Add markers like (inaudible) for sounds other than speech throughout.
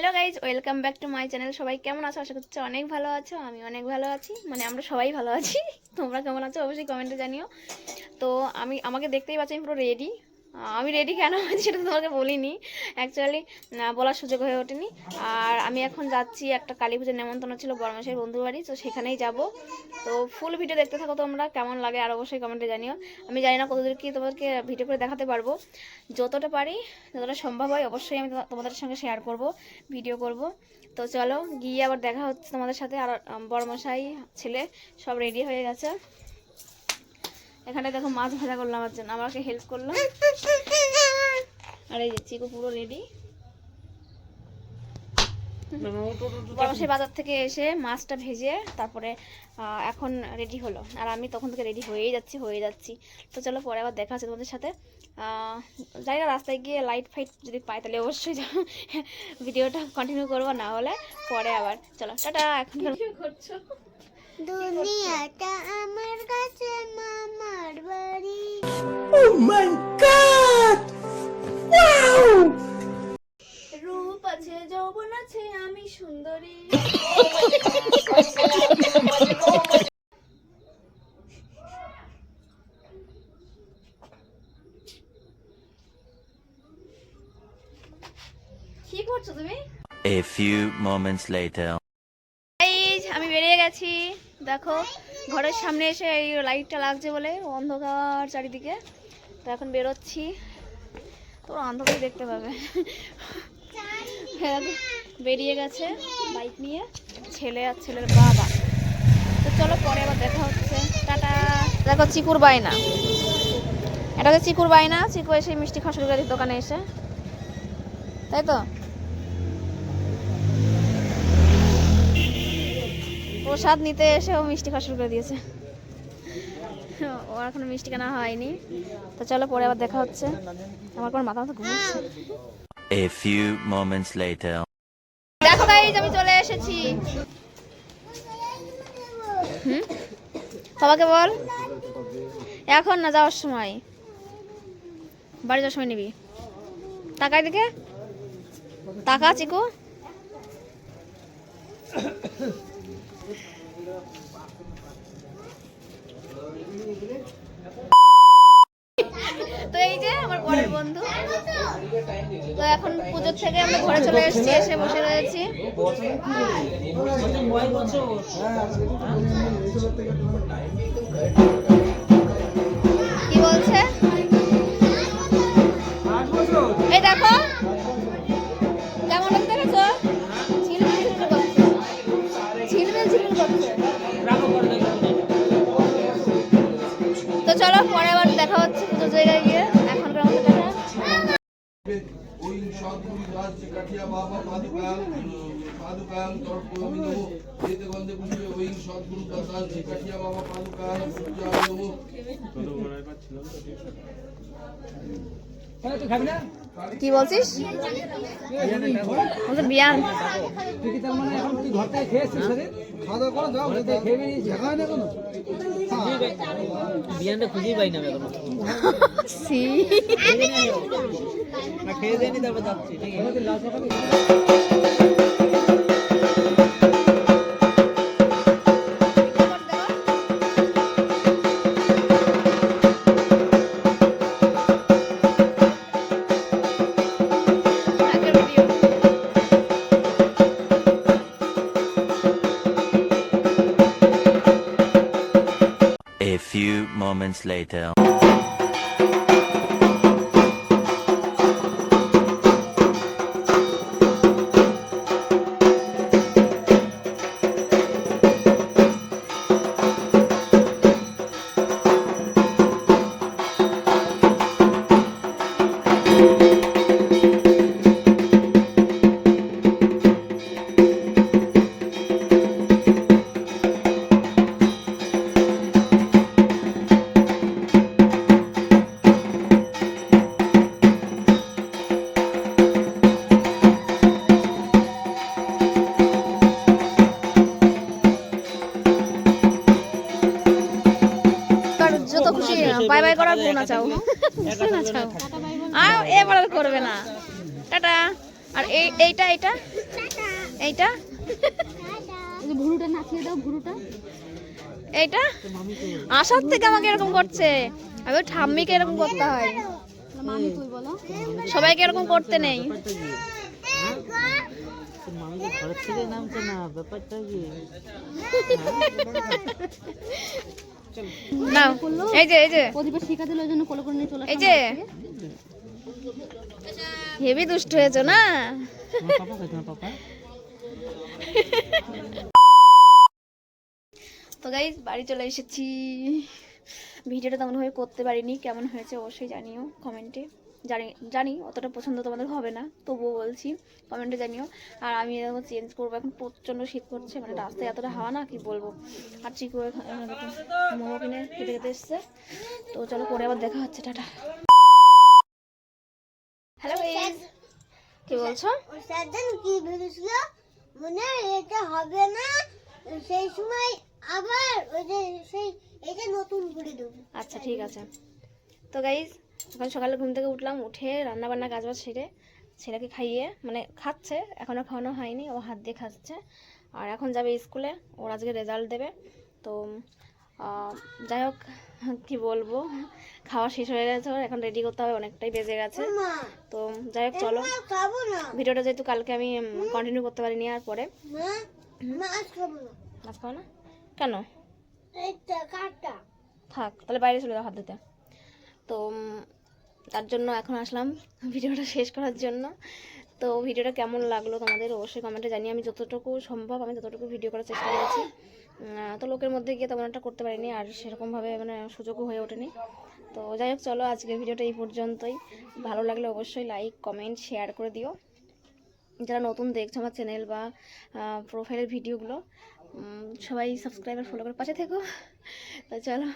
Hello guys welcome back to my channel সবাই কেমন আছো? আশা করছি অনেক ভালো আছো, আমি অনেক ভালো আছি। মানে আমরা সবাই ভালো আছি। (laughs) তোমরা কেমন আছো? অবশ্যই কমেন্টে জানিও। তো আমি, আমাকে দেখতেই পাচ্ছি, আমি পুরো রেডি আমি রেডি কেন? হয়েছি (laughs) সেটা তোমাকে বলিনি। অ্যাকচুয়ালি বলার সুযোগ হয়ে ওঠেনি। আর আমি এখন যাচ্ছি একটা কালী পুজোর নেমন্তন্ন ছিল বরমাসের বন্ধু বাড়ি তো সেখানেই যাব। তো ফুল ভিডিও দেখতে থাকো তোমরা কেমন লাগে আর অবশ্যই কমেন্টে জানিও। আমি জানি না কতদূর কি তোমাদেরকে ভিডিও করে দেখাতে পারব। যতটা পারি যতটা সম্ভব হয় অবশ্যই আমি তোমাদের সঙ্গে শেয়ার করব ভিডিও করব। তো চলো গিয়ে আবার দেখা হচ্ছে তোমাদের সাথে। আর আম, বড়মশাই ছেলে সব রেডি হয়ে গেছে। এখানে দেখো মাছ ভাজা করলাম আমার জন্য আমাকে হেল্প করল। আর এই যে চিকু পুরো রেডি বড়মশাই বাজার থেকে এসে মাছটা ভেজে তারপরে এখন রেডি হলো। আর আমি তখন থেকে রেডি হয়েই যাচ্ছি হয়ে যাচ্ছি। তো চলো পরে আবার দেখা হচ্ছে তোমাদের সাথে। আহ, জানি না রাস্তায় গিয়ে লাইট ফাইট যদি পাই তাহলে অবশ্যই ভিডিওটা কন্টিনিউ করব না হলে পরে আবার। চলো টাটা এখন করছ? দুনিয়াটা আমার কাছে মামার বাড়ি রূপ আছে যৌবন আছে আমি সুন্দরী। কি করছ তুমি? A few moments later. Guys, আমি বেরিয়ে গেছি। দেখো ঘরের সামনে এসে এই লাইটটা লাগছে বলে অন্ধকার চারিদিকে। তো এখন বেরোচ্ছি। তোর অন্ধকার দেখতে পাবে। হ্যাঁ, বেরিয়ে গেছে বাইক নিয়ে ছেলে আর ছেলের বাবা। তো চলো পরে আবার দেখা হচ্ছে। টাটা। দেখো চিকুর বাইনা এটা হচ্ছে চিকুর বাইনা চিকু এসে মিষ্টি শুরু করে দোকানে এসে। তাই তো? প্রসাদ নিতে এসে ও মিষ্টি শুরু করে দিয়েছে। ওর এখনও মিষ্টি কেনা হয়নি। তো চলো পরে আবার দেখা হচ্ছে। আমার কোনো মাথা মাথা ঘুমোচ্ছে। A few moments later. দেখো গাইজ আমি চলে এসেছি। হুম? বাবাকে বল। এখন না যাওয়ার সময়? বাড়ি যাওয়ার সময় নিবি। তাকাই দিকে টাকা চিকু। তো এই যে আমার বড়ের বন্ধু। তো এখন পুজোর থেকে আমরা ঘরে চলে এসেছি, এসে বসে রয়েছি। কি তো চলো পরে আবার দেখা হচ্ছে দুটো জায়গায় গিয়ে। এখনকার মতো ওই সদগুরু রাজ্যে কাঠিয়া বাবা পাদুকাল পাদুকাল তর্পমিন যেতে গন্ধে পুষ্পে ওই সদগুরু প্রসাদ কাঠিয়া বাবা পাদুকাল পূজা নমো কি বলছিস? বলছে বিয়ান। তুই কি তার মানে এখন তুই ঘর থেকে খেয়েছিস খাওয়া দাওয়া করে যাও খেয়ে দেখা হয় না কোনো বিয়ানটা খুঁজেই পাই না এখন। সি না খেয়ে দেয়নি তারপর যাচ্ছি ঠিক আছে। Few moments later. আর এবার আর করবে না। টাটা। আর এই এইটা এইটা? এইটা? ভুরুটা নাচিয়ে দাও ভুরুটা। এইটা? আসার থেকে আমাকে এরকম করছে। আমি ওই ঠাম্মিকে এরকম করতে হয়। মামি তুই বলো। সবাইকে এরকম করতে নেই। ব্যাপারটা কি? (laughs) না এই যে এই যে। প্রদীপের শিখা দিল ওই জন্য কোলে করে নিয়ে চলে এই যে। হেভি দুষ্ট হয়েছো না? তো গাইজ বাড়ি চলে এসেছি। ভিডিওটা তেমনভাবে করতে পারিনি কেমন হয়েছে অবশ্যই জানিও কমেন্টে। জানি জানি অতটা পছন্দ তোমাদের হবে না তবুও বলছি কমেন্টে জানিও। আর আমি এরকম চেঞ্জ করব এখন প্রচণ্ড শীত করছে মানে রাস্তায় এতটা হাওয়া না কি বলব? আর চিকু মোমো কিনে খেতে খেতে এসছে। তো চলো পরে আবার দেখা হচ্ছে টাটা। হ্যালো কি বলছো? কি ভেবেছিল? মনে এটা হবে না সেই সময় আবার ওই যে সেই এটা নতুন করে দেবো। আচ্ছা ঠিক আছে। তো গাইজ এখন সকালে ঘুম থেকে উঠলাম উঠে রান্না বান্না কাজ বাজ সেরে ছেলেকে খাইয়ে মানে খাচ্ছে এখনও খাওয়ানো হয়নি ও হাত দিয়ে খাচ্ছে। আর এখন যাবে স্কুলে ওর আজকে রেজাল্ট দেবে। তো যাই হোক কী বলব খাওয়া শেষ হয়ে গেছে এখন রেডি করতে হবে অনেকটাই বেজে গেছে। তো যাই হোক চলো। ভিডিওটা যেহেতু কালকে আমি কন্টিনিউ করতে পারিনি আর পরে। মাছ খাব না। কেন? থাক তাহলে বাইরে চলে যাও হাত ধুতে। তো তার জন্য এখন আসলাম (laughs) ভিডিওটা শেষ করার জন্য। তো ভিডিওটা কেমন লাগল তোমাদের অবশ্যই কমেন্টে জানিয়ে আমি যতটুকু সম্ভব আমি ততটুকু ভিডিও করার চেষ্টা করেছি। তো লোকের মধ্যে গিয়ে তেমন একটা করতে পারিনি আর সেরকমভাবে মানে সুযোগও হয়ে ওঠেনি। তো যাই হোক, চলো আজকের ভিডিওটা এই পর্যন্তই। ভালো লাগলে অবশ্যই লাইক কমেন্ট শেয়ার করে দিও। যারা নতুন দেখছ আমার চ্যানেল বা প্রোফাইলের ভিডিওগুলো সবাই সাবস্ক্রাইবার ফলো করে পাশে থেকো। তো চলো,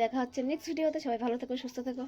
দেখা হচ্ছে নেক্সট ভিডিওতে সবাই ভালো থেকো, সুস্থ থেকো।